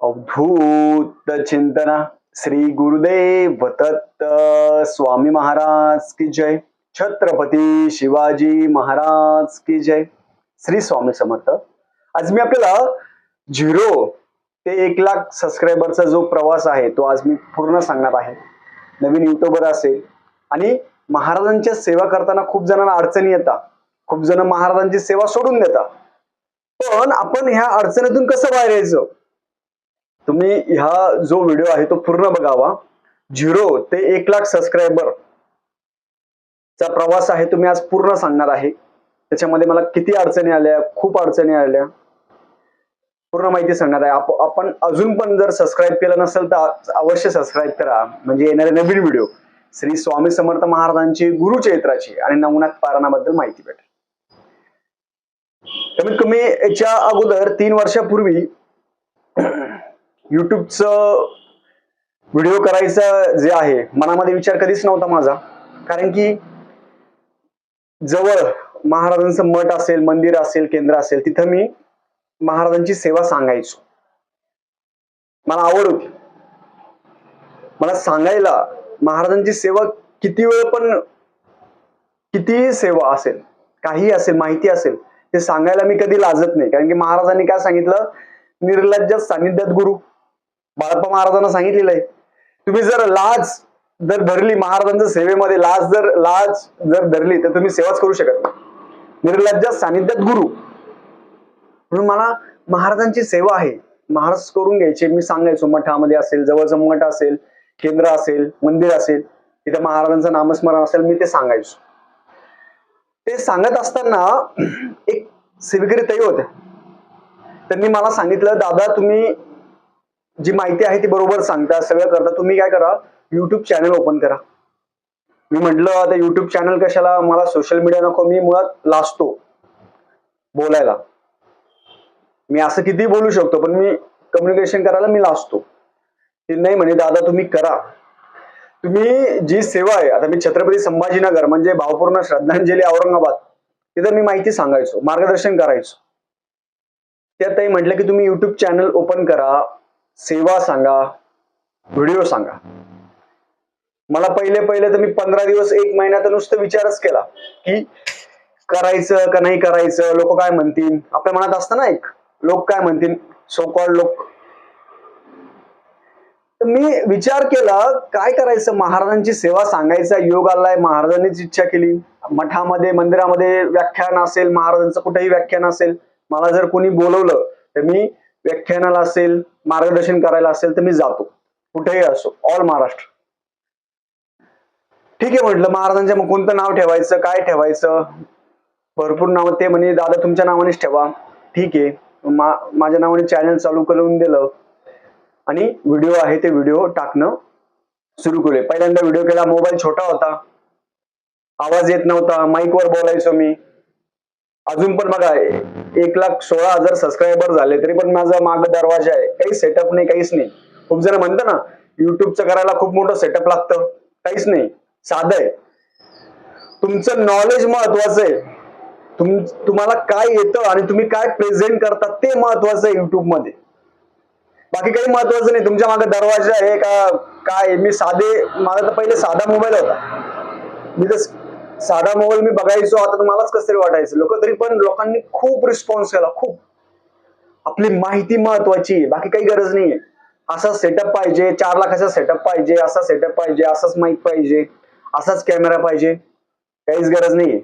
अवधूत चिंतना श्री गुरुदेव दत्त स्वामी महाराज की जय. छत्रपती शिवाजी महाराज की जय. श्री स्वामी समर्थ. आज मी आपल्याला झिरो ते एक लाख सबस्क्रायबरचा जो प्रवास आहे तो आज मी पूर्ण सांगणार आहे. नवीन युट्यूबर असेल आणि महाराजांच्या सेवा करताना खूप जणांना अडचणी येतात. खूप जण महाराजांची सेवा सोडून देतात. पण आपण ह्या अडचणीतून कसं बाहेर यायचं? तुम्ही ह्या जो व्हिडिओ आहे तो पूर्ण बघावा. झिरो ते एक लाख सबस्क्रायबर चा प्रवास आहे तुम्ही आज पूर्ण सांगणार आहे. त्याच्यामध्ये मला किती अडचणी आल्या खूप अडचणी आल्या. पूर्ण माहिती सांगणार आहे. आप- आपण अजून पण जर सबस्क्राईब केलं नसेल तर अवश्य सबस्क्राईब करा. म्हणजे येणारे नवीन व्हिडिओ श्री स्वामी समर्थ महाराजांची गुरुचरित्राची आणि नवनाथ पारणाबद्दल माहिती भेटेल. कमीत कमी याच्या अगोदर तीन वर्षापूर्वी युट्यूबचं व्हिडिओ करायचं जे आहे मनामध्ये विचार कधीच नव्हता माझा. कारण की जवळ महाराजांचं मठ असेल मंदिर असेल केंद्र असेल तिथं मी महाराजांची सेवा सांगायचो. मला आवड होती. मला सांगायला महाराजांची सेवा किती वेळ पण किती सेवा असेल काही असेल माहिती असेल ते सांगायला मी कधी लाजत नाही. कारण की महाराजांनी काय सांगितलं? निर्लज्ज सानिध्यात गुरु. बाळप्पा महाराजांना सांगितलेलं आहे. तुम्ही जर लाज जर धरली महाराजांच्या सेवेमध्ये लाज जर लाज जर धरली तर तुम्ही सेवाच करू शकत नाही. निर्लज्ज सानिध्यात गुरु. म्हणून मला महाराजांची सेवा आहे. महाराज करून घ्यायचे. मी सांगायचो मठामध्ये असेल जवळचं मठ असेल केंद्र असेल मंदिर असेल तिथं महाराजांचं नामस्मरण असेल मी ते सांगायचो. ते सांगत असताना एक सेवेकरी ताई होत्या. त्यांनी मला सांगितलं दादा तुम्ही जी माहिती आहे ती बरोबर सांगता सगळं करता. तुम्ही काय करा युट्यूब चॅनल ओपन करा. मी म्हंटल आता युट्यूब चॅनल कशाला? मला सोशल मीडिया नको मी मुळात लाजतो. बोलायला. मी असं किती बोलू शकतो पण मी कम्युनिकेशन करायला मी लाजतो. ते नाही म्हणे दादा तुम्ही करा. तुम्ही जी सेवा आहे आता मी छत्रपती संभाजीनगर म्हणजे भावपूर्ण श्रद्धांजली औरंगाबाद तिथं मी माहिती सांगायचो मार्गदर्शन करायचो. त्यातही म्हटलं की तुम्ही युट्यूब चॅनल ओपन करा सेवा सांगा व्हिडिओ सांगा. मला पहिले पहिले तर मी पंधरा दिवस एक महिन्यात नुसतं विचारच केला की करायचं का नाही करायचं लोक काय म्हणतील? आपल्या मनात असतं ना एक लोक काय म्हणतील? सो कॉल्ड लोक. तर मी विचार केला काय करायचं? महाराजांची सेवा सांगायचा योग आलाय महाराजांनीच इच्छा केली. मठामध्ये मंदिरामध्ये व्याख्यान असेल महाराजांचं कुठेही व्याख्यान असेल मला जर कोणी बोलवलं तर मी व्याख्यानाला असेल मार्गदर्शन करायला असेल तर मी जातो. कुठेही असो ऑल महाराष्ट्र. ठीक आहे म्हटलं महाराजांच्या मग कोणतं नाव ठेवायचं काय ठेवायचं? भरपूर नाव ते म्हणे दादा तुमच्या नावानेच ठेवा. ठीक आहे. मा माझ्या नावाने चॅनल चालू करून दिलं. आणि व्हिडिओ आहे ते व्हिडिओ टाकणं सुरू केले पहिल्यांदा व्हिडिओ केला मोबाईल छोटा होता. आवाज येत नव्हता माईकवर बोलायचो मी. अजून पण बघा एक लाख सोळा हजार सबस्क्रायबर झाले तरी पण माझा माग दरवाजा आहे. काही सेटअप नाही काहीच नाही. खूप जण म्हणतं ना युट्यूबचं करायला खूप मोठं सेटअप लागतं. काहीच नाही. साधं आहे. तुमचं नॉलेज महत्वाचं आहे. तुम तुम्हाला काय येतं आणि तुम्ही काय प्रेझेंट करता ते महत्वाचं आहे युट्यूबमध्ये बाकी काही महत्वाचं नाही. तुमच्या मागे दरवाजा आहे का काय मी साधे माझा तर पहिले साधा मोबाईल होता. मी तर साधा मोबाईल मी बघायचो आता तुम्हालाच मलाच कसं तरी वाटायचं. लोक तरी पण लोकांनी खूप रिस्पॉन्स केला खूप. आपली माहिती महत्वाची आहे बाकी काही गरज नाहीये. असा सेटअप पाहिजे चार लाखाचा सेटअप पाहिजे असा सेटअप पाहिजे असाच माईक पाहिजे असाच कॅमेरा पाहिजे काहीच गरज नाहीये.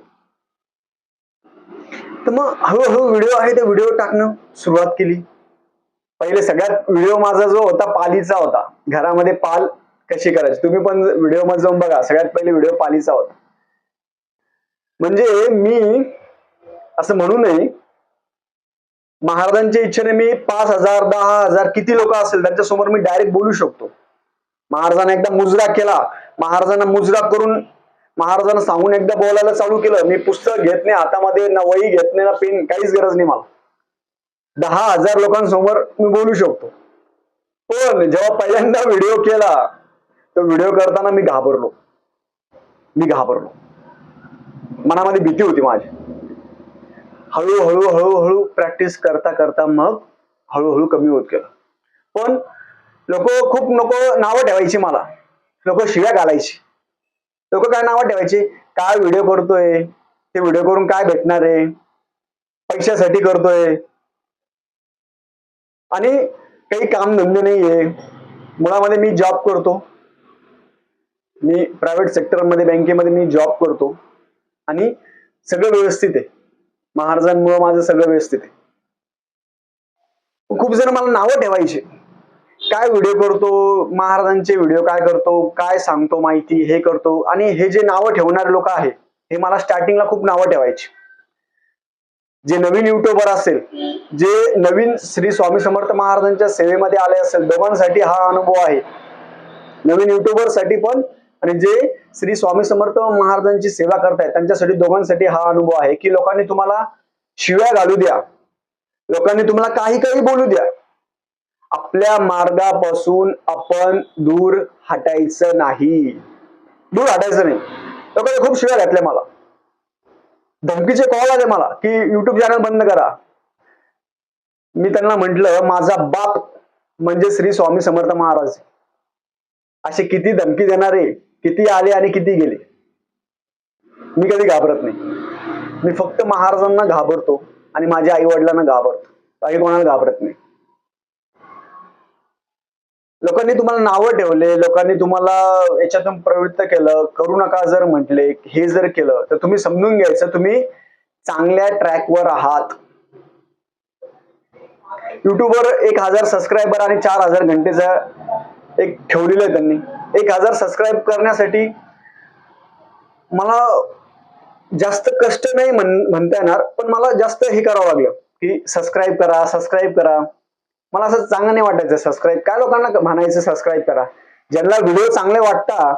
तर मग हळूहळू व्हिडिओ आहे ते व्हिडिओ टाकणं सुरुवात केली. पहिले सगळ्यात व्हिडिओ माझा जो होता पालीचा होता. घरामध्ये पाल कशी करायची? तुम्ही पण व्हिडिओमध्ये जाऊन बघा सगळ्यात पहिले व्हिडिओ पालीचा होता. म्हणजे मी असं म्हणू नये महाराजांच्या इच्छेने मी पाच हजार दहा हजार किती लोक असेल त्यांच्यासमोर मी डायरेक्ट बोलू शकतो. महाराजांना एकदा मुजरा केला महाराजांना मुजरा करून महाराजांना सांगून एकदा बोलायला चालू केलं मी पुस्तक घेत नाही हातामध्ये ना वही घेत नाही ना पेन काहीच गरज नाही मला. दहा हजार लोकांसमोर मी बोलू शकतो. पण जेव्हा पहिल्यांदा व्हिडिओ केला तो व्हिडिओ करताना मी घाबरलो. मी घाबरलो. मनामध्ये भीती होती माझी. हळूहळू हळूहळू प्रॅक्टिस करता करता मग हळूहळू कमी होत गेलं. पण लोक खूप नको नावं ठेवायची मला. लोक शिव्या घालायची. लोक काय नावं ठेवायची? काय व्हिडिओ करतोय? ते व्हिडिओ करून काय भेटणार आहे? पैशासाठी करतोय? आणि काही काम धंदे नाहीये. मुळामध्ये मी जॉब करतो. मी प्रायव्हेट सेक्टरमध्ये बँकेमध्ये मी जॉब करतो. आणि सगळं व्यवस्थित आहे. महाराजांमुळे माझं सगळं व्यवस्थित आहे. खूप जण मला नावं ठेवायचे. काय व्हिडिओ करतो महाराजांचे व्हिडिओ काय करतो काय सांगतो माहिती हे करतो आणि हे जे नावं ठेवणारे लोक आहे हे मला स्टार्टिंगला खूप नावं ठेवायची. जे नवीन युट्यूबर असेल जे नवीन श्री स्वामी समर्थ महाराजांच्या सेवेमध्ये आले असेल दोघांसाठी हा अनुभव आहे. नवीन युट्यूबरसाठी पण आणि जे श्री स्वामी समर्थ महाराजांची सेवा करतायत त्यांच्यासाठी दोघांसाठी हा अनुभव आहे की लोकांनी तुम्हाला शिव्या घालू द्या. लोकांनी तुम्हाला काही काही बोलू द्या. आपल्या मार्गापासून आपण दूर हटायचं नाही. दूर हटायचं नाही. लोकांनी खूप शिव्या घातल्या मला. धमकीचे कॉल आले मला की युट्यूब चॅनल बंद करा. मी त्यांना म्हंटल माझा बाप म्हणजे श्री स्वामी समर्थ महाराज. असे किती धमकी देणारे. किती आले आणि किती गेले? मी कधी घाबरत नाही. मी फक्त महाराजांना घाबरतो आणि माझ्या आई वडिलांना घाबरतो. बाकी कोणाला घाबरत नाही. लोकांनी तुम्हाला नावं ठेवले लोकांनी तुम्हाला याच्यातून प्रवृत्त केलं करू नका जर म्हटले हे जर केलं तर तुम्ही समजून घ्यायचं तुम्ही चांगल्या ट्रॅकवर आहात. युट्यूबवर एक हजार सबस्क्रायबर आणि चार हजार घंटेचा एक ठेवलेलं आहे त्यांनी. एक हजार सबस्क्राईब करण्यासाठी मला जास्त कष्ट नाही म्हण म्हणता येणार पण मला जास्त हे करावं लागलं की सबस्क्राईब करा सबस्क्राईब करा. मला असं चांगलं नाही वाटायचं सबस्क्राईब काय लोकांना म्हणायचं सबस्क्राईब करा? ज्यांना व्हिडिओ चांगले वाटता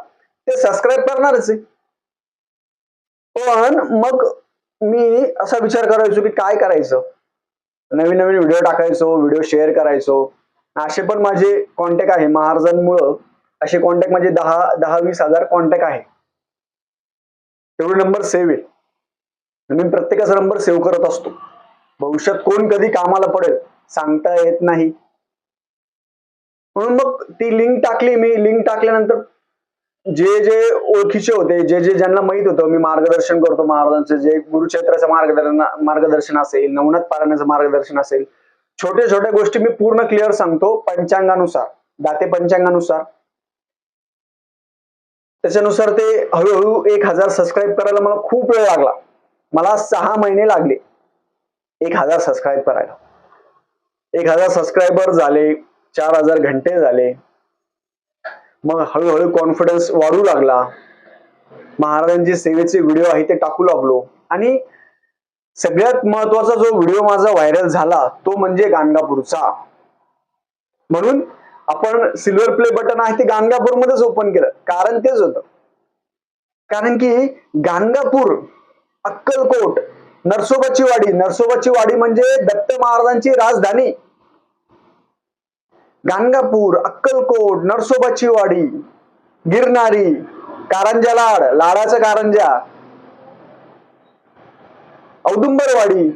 ते सबस्क्राईब करणारच आहे. पण मग मी असा विचार करायचो की काय करायचं? नवीन नवीन व्हिडिओ टाकायचो व्हिडिओ शेअर करायचो. असे पण माझे कॉन्टॅक्ट आहे महाराजांमुळं. असे कॉन्टॅक्ट म्हणजे दहा दहा वीस हजार कॉन्टॅक्ट आहे. तेवढे नंबर सेव्ह आहे मी प्रत्येकाचा नंबर सेव्ह करत असतो. भविष्यात कोण कधी कामाला पडेल सांगता येत नाही. म्हणून मग ती लिंक टाकली मी. लिंक टाकल्यानंतर जे जे ओळखीचे होते जे जे ज्यांना माहीत होतं मी मार्गदर्शन करतो महाराजांचं. जे गुरुक्षेत्राचं मार्गदर्शन मार्गदर्शन असेल नवनाथ पारायणाचं मार्गदर्शन असेल छोट्या छोट्या गोष्टी मी पूर्ण क्लिअर सांगतो पंचांगानुसार. दाते पंचांगानुसार. त्याच्यानुसार ते हळूहळू एक हजार सबस्क्राईब करायला मला खूप वेळ लागला. मला सहा महिने लागले. एक हजार सबस्क्राईब करायला. एक हजार सबस्क्रायबर झाले चार हजार घंटे झाले. मग हळूहळू कॉन्फिडन्स वाढू लागला. महाराजांचे सेवेचे व्हिडिओ आहे ते टाकू लागलो. आणि सगळ्यात महत्त्वाचा जो व्हिडिओ माझा व्हायरल झाला तो म्हणजे गाणगापूरचा. म्हणून आपण सिल्वर प्ले बटन आहे ते गाणगापूरमध्येच ओपन केलं. कारण तेच होतं. कारण की गाणगापूर अक्कलकोट नरसोबाची वाडी नरसोबाची वाडी म्हणजे दत्त महाराजांची राजधानी. गाणगापूर अक्कलकोट नरसोबाची वाडी गिरणारी कारंजा लाड लाडाचा कारंजा औदुंबरवाडी.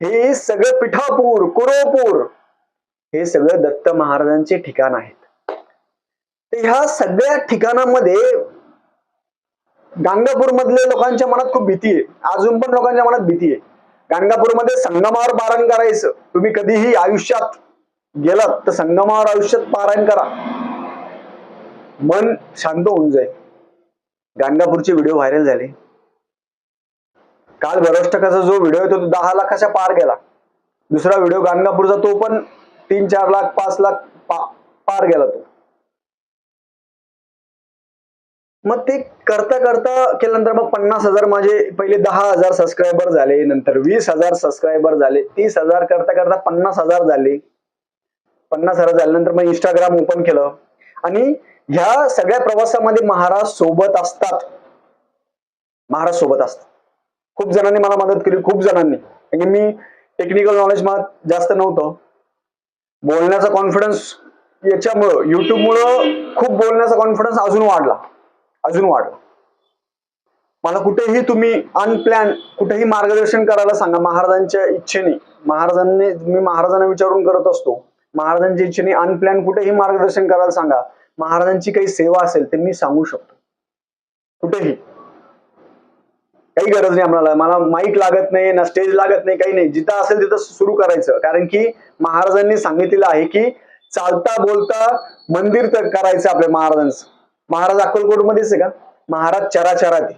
हे सगळं पिठापूर कुरोपूर हे सगळं दत्त महाराजांचे ठिकाण आहेत. तर ह्या सगळ्या ठिकाणामध्ये गाणगापूर मधल्या लोकांच्या मनात खूप भीती आहे. अजून पण लोकांच्या मनात भीती आहे. गाणगापूरमध्ये संगमावर पारायण करायचं. तुम्ही कधीही आयुष्यात गेलात तर संगमावर आयुष्यात पारायण करा. मन शांत होऊन जाईल. गाणगापूरचे व्हिडिओ व्हायरल झाले. काल भरष्टकाचा जो व्हिडिओ आहे तो दहा लाखाच्या पार गेला. दुसरा व्हिडिओ गाणगापूरचा तो पण तीन चार लाख पाच लाख पा- पार गेला तो. मग ते करता करता केल्यानंतर मग पन्नास हजार माझे पहिले दहा हजार सबस्क्रायबर झाले नंतर वीस हजार सबस्क्रायबर झाले तीस हजार करता करता पन्नास हजार झाले. पन्नास हजार झाल्यानंतर मग इंस्टाग्राम ओपन केलं. आणि ह्या सगळ्या प्रवासामध्ये महाराज सोबत असतात. महाराज सोबत असतात. खूप जणांनी मला मदत केली खूप जणांनी. म्हणजे मी टेक्निकल नॉलेज मला जास्त नव्हतं. बोलण्याचा कॉन्फिडन्स याच्यामुळं युट्यूबमुळं खूप बोलण्याचा कॉन्फिडन्स अजून वाढला. अजून वाढला. मला कुठेही तुम्ही अनप्लॅन कुठेही मार्गदर्शन करायला सांगा महाराजांच्या इच्छेने. महाराजांनी मी महाराजांना विचारून करत असतो. महाराजांच्या इच्छेने अनप्लॅन कुठेही मार्गदर्शन करायला सांगा. महाराजांची काही सेवा असेल ते मी सांगू शकतो. कुठेही. काही गरज नाही आम्हाला. मला माईक लागत नाही ना स्टेज लागत नाही काही नाही. जिथं असेल तिथं सुरू करायचं. कारण की महाराजांनी सांगितलेलं आहे की चालता बोलता मंदिर तर करायचं आपल्या महाराजांचं. महाराज अक्कलकोट मध्येच आहे का? महाराज चराचरात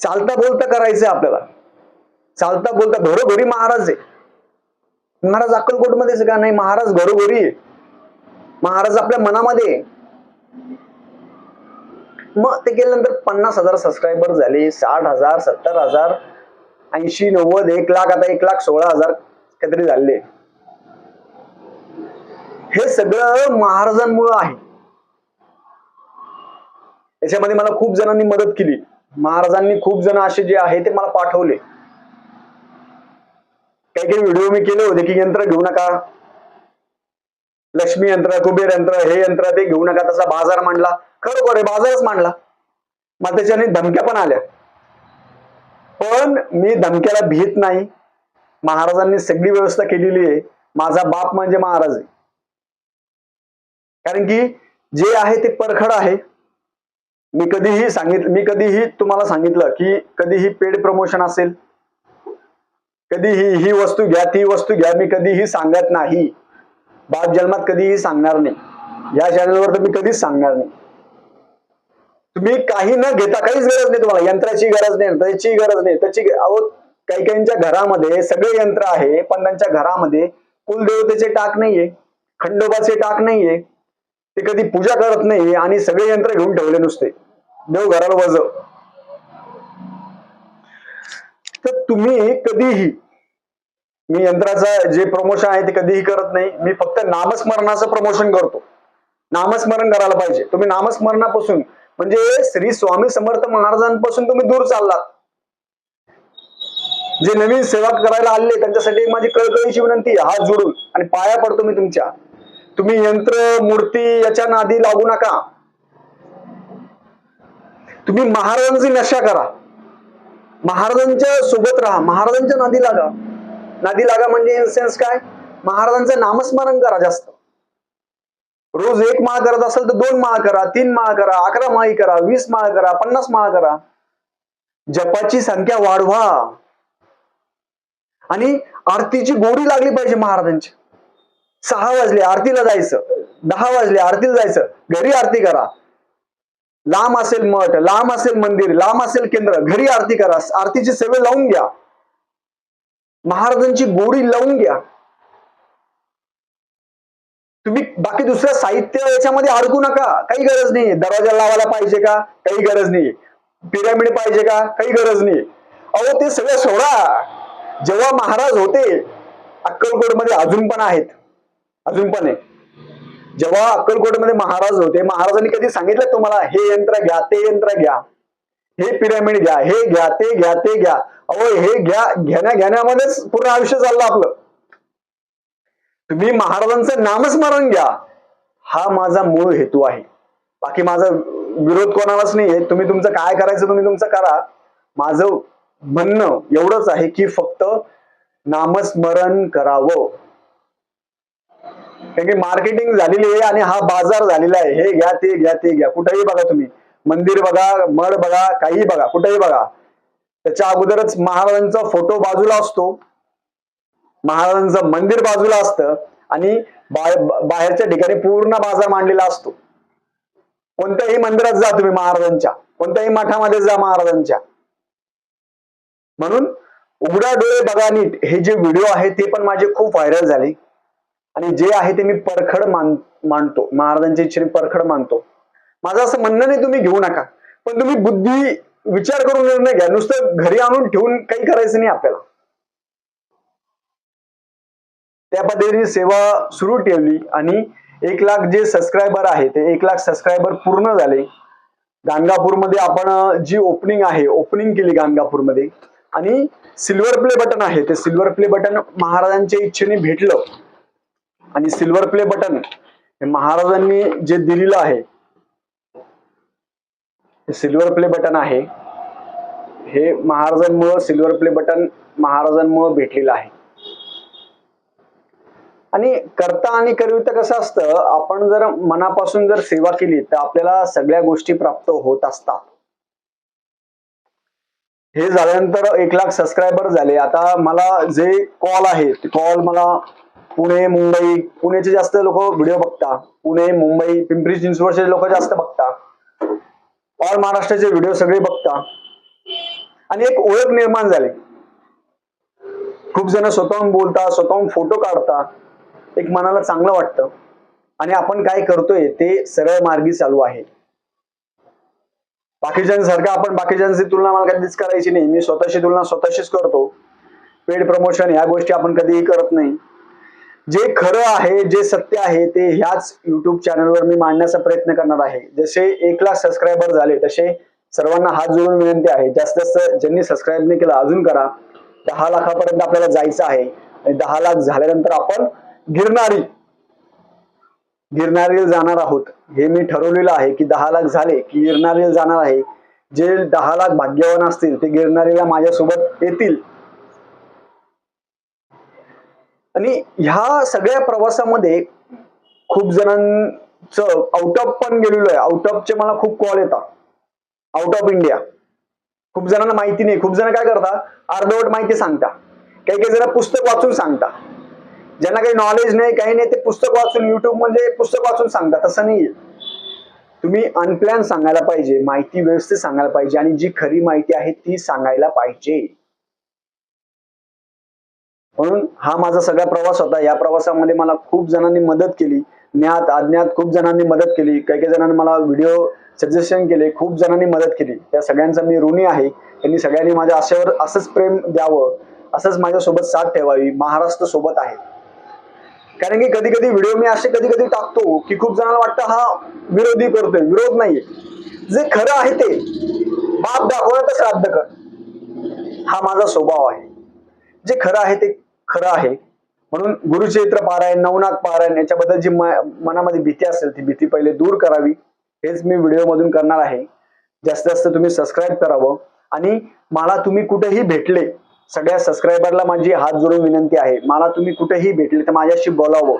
चालता बोलता करायचंय आपल्याला. चालता बोलता घरोघरी महाराज आहे. महाराज अक्कलकोट मध्येच आहे का? नाही महाराज घरोघरी आहे. महाराज आपल्या मनामध्ये मग ते केल्यानंतर पन्नास हजार सबस्क्रायबर झाले साठ हजार सत्तर हजार ऐंशी नव्वद एक लाख आता एक लाख सोळा हजार काहीतरी झाले. हे सगळं महाराजांमुळं आहे. याच्यामध्ये मला खूप जणांनी मदत केली. महाराजांनी खूप जण असे जे आहे ते मला पाठवले. काही काही व्हिडिओ मी केले होते की यंत्र घेऊ नका. लक्ष्मी यंत्र कुबेर यंत्र हे यंत्र ते घेऊ नका तसा बाजार मांडला. खरोखर आहे बाजारच मांडला. मग त्याच्याने धमक्या पण आल्या. पण मी धमक्याला भीत नाही. महाराजांनी सगळी व्यवस्था केलेली आहे. माझा बाप म्हणजे महाराज आहे. कारण की जे आहे ते परखड आहे. मी कधीही सांगितलं मी कधीही तुम्हाला सांगितलं की कधीही पेड प्रमोशन असेल. कधीही ही वस्तू घ्या ती वस्तू घ्या मी कधीही सांगत नाही. बाप जन्मात कधीही सांगणार नाही. या चॅनलवर तर मी कधीच सांगणार नाही. तुम्ही काही न घेता काहीच गरज नाही तुम्हाला. यंत्राची गरज नाही त्याची गरज नाही. त्याची अहो काही काहींच्या घरामध्ये सगळे यंत्र आहे पण त्यांच्या घरामध्ये कुलदेवतेचे टाक नाहीये खंडोबाचे टाक नाहीये ते कधी पूजा करत नाही आणि सगळे यंत्र घेऊन ठेवले नुसते. देव घराला वज. तर तुम्ही कधीही मी यंत्राचं जे प्रमोशन आहे ते कधीही करत नाही. मी फक्त नामस्मरणाचं प्रमोशन करतो. नामस्मरण करायला पाहिजे. तुम्ही नामस्मरणापासून म्हणजे श्री स्वामी समर्थ महाराजांपासून तुम्ही दूर चाललात. जे नवीन सेवा करायला आले त्यांच्यासाठी माझी कळकळीची विनंती हात जोडून. आणि पाया पडतो मी तुमच्या. तुम्ही यंत्र मूर्ती याच्या नादी लागू नका. तुम्ही महाराजांची नशा करा. महाराजांच्या सोबत राहा. महाराजांच्या नादी लागा. नादी लागा म्हणजे इन सेन्स काय? महाराजांचं नामस्मरण करा जास्त. रोज एक माळ करत असेल तर दोन माळ करा तीन माळ करा अकरा माळी करा वीस माळ करा पन्नास माळ करा. जपाची संख्या वाढवा. आणि आरतीची गोडी लागली पाहिजे महाराजांची. सहा वाजले आरतीला जायचं. दहा वाजले आरतीला जायचं. घरी आरती करा. लांब असेल मठ लांब असेल मंदिर लांब असेल केंद्र घरी आरती करा. आरतीची सवय लावून घ्या. महाराजांची गोडी लावून घ्या. तुम्ही बाकी दुसरं साहित्य याच्यामध्ये अडकू नका. काही गरज नाही दरवाजा लावायला पाहिजे का? काही गरज नाही पिरामिड पाहिजे का? काही गरज नाही अहो ते सगळं सोडा. जेव्हा महाराज होते अक्कलकोटमध्ये अजून पण आहेत. अजून पण आहे. जेव्हा अक्कलकोटमध्ये महाराज होते महाराजांनी कधी सांगितलं तुम्हाला हे यंत्र घ्या ते यंत्र घ्या. हे पिरामिड घ्या हे घ्या ते घ्या ते घ्या. अहो हे घ्या घेण्या घेण्यामध्येच पूर्ण आयुष्य चाललं आपलं. तुम्ही महाराजांचं नामस्मरण घ्या. हा माझा मूळ हेतू आहे. बाकी माझा विरोध कोणालाच नाही तुम्ही तुमचं काय करायचं तुम्ही तुमचं करा. माझं म्हणणं एवढंच आहे की फक्त नामस्मरण करावं. कारण की मार्केटिंग झालेली आहे आणि हा बाजार झालेला आहे. हे घ्या ते घ्या ते घ्या. कुठेही बघा तुम्ही. मंदिर बघा मड बघा काही बघा कुठेही बघा. त्याच्या अगोदरच महाराजांचा फोटो बाजूला असतो. महाराजांचं मंदिर बाजूला असतं आणि बा- बाहेरच्या ठिकाणी पूर्ण बाजार मांडलेला असतो. कोणत्याही मंदिरात जा तुम्ही महाराजांच्या. कोणत्याही मठामध्ये जा महाराजांच्या. म्हणून उघडा डोळे बघा नीट. हे जे व्हिडिओ आहे ते पण माझे खूप व्हायरल झाले. आणि जे आहे ते मी परखड मान मानतो. महाराजांची इच्छेने परखड मानतो. माझं असं म्हणणं नाही तुम्ही घेऊ नका. पण तुम्ही बुद्धी विचार करून निर्णय घ्या. नुसतं घरी आणून ठेवून काही करायचं नाही आपल्याला. त्या पद्धतीने सेवा सुरू ठेवली आणि एक लाख जे सबस्क्रायबर आहे ते एक लाख सबस्क्रायबर पूर्ण झाले. गाणगापूरमध्ये आपण जी ओपनिंग आहे ओपनिंग केली गाणगापूरमध्ये. आणि सिल्वर प्ले बटन आहे ते सिल्वर प्ले बटन महाराजांच्या इच्छेने भेटलं. आणि सिल्वर प्ले बटन हे महाराजांनी जे दिलेलं आहे हे सिल्वर प्ले बटन आहे. हे महाराजांमुळं सिल्वर प्ले बटन महाराजांमुळं भेटलेलं आहे. आणि करता आणि करविता कसं असतं आपण जर मनापासून जर सेवा केली तर आपल्याला सगळ्या गोष्टी प्राप्त होत असतात. हे झाल्यानंतर एक लाख सबस्क्रायबर झाले. आता मला जे कॉल आहे कॉल मला पुणे मुंबई पुण्याचे जास्त लोक व्हिडिओ बघता. पुणे मुंबई पिंपरी चिंचवडचे लोक जास्त बघता. ऑल महाराष्ट्राचे व्हिडिओ सगळे बघता. आणि एक ओळख निर्माण झाली. खूप जण स्वतःहून बोलता स्वतःहून फोटो काढता. एक मनाला चांगलं वाटतं. आणि आपण काय करतोय ते सरळ मार्गी चालू आहे. बाकीच्यांसारखं आपण बाकीच्यांची तुलना मला कधीच करायची नाही. मी स्वतःशी तुलना स्वतःशीच करतो. पेड प्रमोशन ह्या गोष्टी आपण कधीही करत नाही. जे खरं आहे जे सत्य आहे ते ह्याच युट्यूब चॅनलवर मी मांडण्याचा प्रयत्न करणार आहे. जसे एक लाख सबस्क्रायबर झाले तसे सर्वांना हात जोडून विनंती आहे. जास्त जास्त ज्यांनी सबस्क्राईब नाही केलं अजून करा. दहा लाखापर्यंत आपल्याला जायचं आहे. आणि दहा लाख झाल्यानंतर आपण गिरणारी गिरणारीला जाणार आहोत. हे मी ठरवलेलं आहे की दहा लाख झाले की गिरणारीला जाणार आहे. जे दहा लाख भाग्यवान असतील ते गिरणारीला माझ्यासोबत येतील. आणि ह्या सगळ्या प्रवासामध्ये खूप जणांचं आउट ऑफ पण गेलेलो आहे. आउट ऑफचे मला खूप कॉल येतात. आउट ऑफ इंडिया खूप जणांना माहिती नाही. खूप जण काय करतात? अर्धवट माहिती सांगता काही काही जण पुस्तक वाचून सांगता ज्यांना काही नॉलेज नाही काही नाही ते पुस्तक वाचून युट्यूब म्हणजे पुस्तक वाचून सांगता तसं नाहीये. तुम्ही अनप्लॅन सांगायला पाहिजे माहिती व्यवस्थित सांगायला पाहिजे आणि जी खरी माहिती आहे ती सांगायला पाहिजे. म्हणून हा माझा सगळा प्रवास होता. या प्रवासामध्ये मला खूप जणांनी मदत केली. ज्ञात अज्ञात खूप जणांनी मदत केली. काही काही जणांनी मला व्हिडिओ सजेशन केले. खूप जणांनी मदत केली. त्या सगळ्यांचा मी ऋणी आहे. त्यांनी सगळ्यांनी माझ्या आशेवर असंच प्रेम द्यावं. असंच माझ्यासोबत साथ ठेवावी. महाराष्ट्र सोबत आहे. कारण की कधी कधी व्हिडिओ मी असे कधी कधी टाकतो की खूप जणांना वाटतं हा विरोधी करतोय विरोध नाहीये. जे खरं आहे ते बाप दाखवणं तर श्राद्ध कर. हा माझा स्वभाव आहे. जे खरं आहे ते खरं आहे. म्हणून गुरुचरित्र पारायण नवनाथ पारायण याच्याबद्दल जी म- मनामध्ये भीती असेल ती भीती पहिले दूर करावी. हेच मी व्हिडिओ मधून करणार आहे. जास्तीत जास्त तुम्ही सबस्क्राईब करावं. आणि मला तुम्ही कुठेही भेटले सगळ्या सबस्क्रायबरला माझी हात जोडून विनंती आहे. मला तुम्ही कुठेही भेटले तर माझ्याशी बोलावं.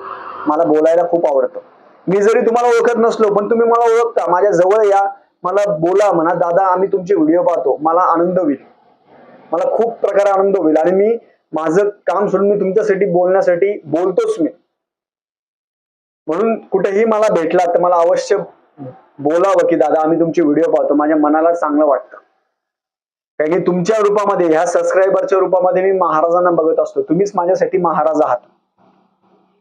मला बोलायला खूप आवडतं. मी जरी तुम्हाला ओळखत नसलो पण तुम्ही मला ओळखता. माझ्या जवळ या. मला बोला म्हणा. दादा आम्ही तुमचे व्हिडिओ पाहतो. मला आनंद होईल. मला खूप प्रकारे आनंद होईल. आणि मी माझं काम सोडून मी तुमच्यासाठी बोलण्यासाठी बोलतोच मी. म्हणून कुठेही मला भेटला तर मला अवश्य बोलावं की दादा आम्ही तुमचे व्हिडिओ पाहतो. माझ्या मनाला चांगलं वाटतं. कारण की तुमच्या रूपामध्ये ह्या सबस्क्रायबरच्या रूपामध्ये मी महाराजांना बघत असतो. तुम्हीच माझ्यासाठी महाराज आहात.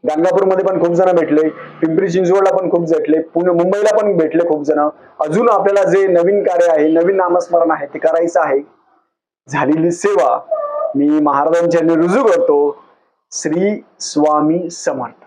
गाणगापूरमध्ये पण खूप जण भेटले पिंपरी चिंचवडला पण खूप भेटले पुणे मुंबईला पण भेटले खूप जण. अजून आपल्याला जे नवीन कार्य आहे नवीन नामस्मरण आहे ते करायचं आहे. झालेली सेवा मी महाराजांच्या रुजू करतो. श्री स्वामी समर्थ.